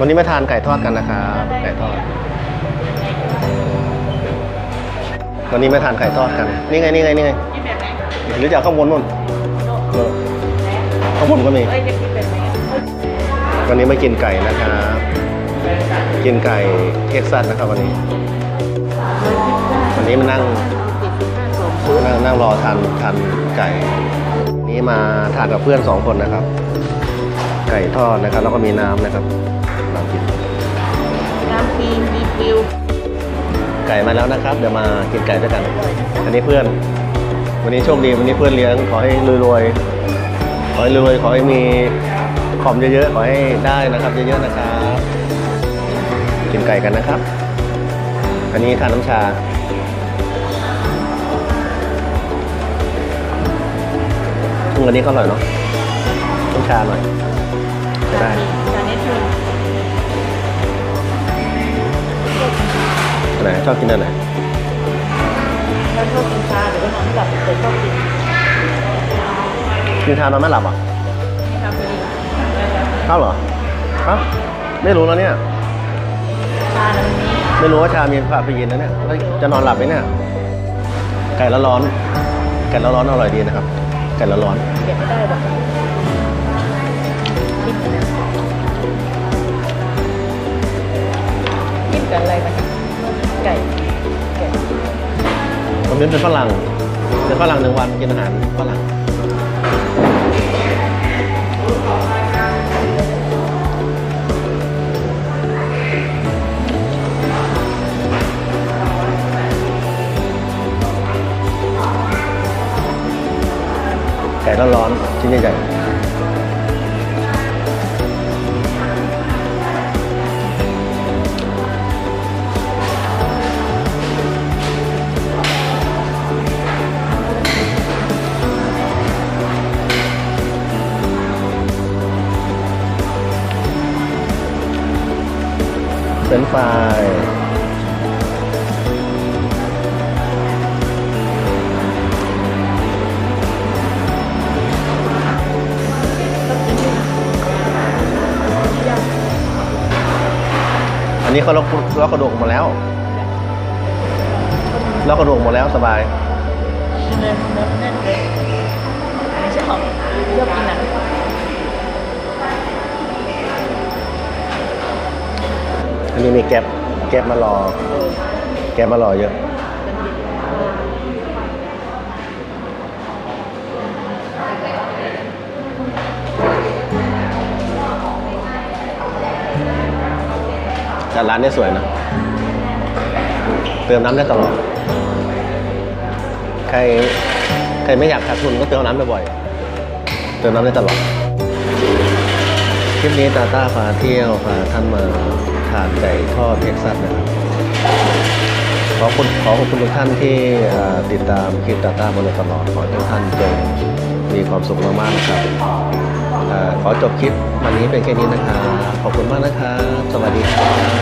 วันนี้มาทานไก่ทอดกันนะครับไก่ทอดวันนี้มาทานไก่ทอดกัน นี่ไงนี่ไงนี่ไงกินแบบไหนหรือจะเอาข้างบนนู่นข้างบนก็มีวันนี้มากินไก่นะครับกินไก่เท็กซัสนะครับวันนี้ วันนี้มานั่งนั่งนั่งรอทานทานไก่ นี่มาทานกับเพื่อนสองคนนะครับ ไก่ทอดนะครับ แล้วก็มีน้ำนะครับน้ำกินน้ำครีมดีฟิวไก่มาแล้วนะครับ เดี๋ยวมากินไก่ด้วยกัน อันนี้เพื่อน วันนี้โชคดีวันนี้เพื่อนเลี้ยงขอให้รวยๆขอให้รวยๆขอให้มีคอมเยอะๆขอให้ได้นะครับเยอะๆนะครับ กินไก่กันนะครับ อันนี้ทานน้ำชาอืมอันนี้ก็อร่อยเนาะน้ำชาหน่อย จะได้จานนี้คืออันไหนชอบกินอันไหนเราชอบกินชาหรือว่านอนหลับแต่ชอบกินกินชานอนไม่หลับอะทำดีเอ้าเหรอเอ้าไม่รู้แล้วเนี่ยชาแล้วนี้ไม่รู้ว่าชามีคาเฟอีนนะเนี่ยแล้วจะนอนหลับไหมเนี่ย ไก่ละร้อน ไก่ละร้อนอร่อยดีนะครับ ไก่ละร้อนเก็บไม่ได้หรอ เน้นเป็นฝรั่งเป็นฝรั่งหนึ่งวันกินอาหารฝรั่งไก่ร้อนๆชิ้นใหญ่ๆ เป็นไฟรายอันนี้เขาล็อกล็อกกระดูกหมดแล้วล็อกกระดูกหมดแล้วสบายเนื้อเนื้อแน่นเลยไม่ใช่หอม อันนี้มีแก๊ปแก๊ปมารอ แก๊ปมารอเยอะแต่ร้านนี้สวยนะ เติมน้ำได้ตลอด ใคร ใครไม่อยากขาดทุนก็เติมน้ำบ่อยๆเติมน้ำได้ตลอดคลิปนี้ตาต้าพาเที่ยวพาท่านมา ทานไก่ทอดเท็กซัสนะครับขอคุณขอขอบคุณทุกท่านที่ติดตามคลิปตาต้ามาโดยตลอดขอทุกท่านจงมีความสุขมากๆนะครับอขอจบคลิปวันนี้เป็นแค่นี้นะครับขอบคุณมากนะครับสวัสดีครับ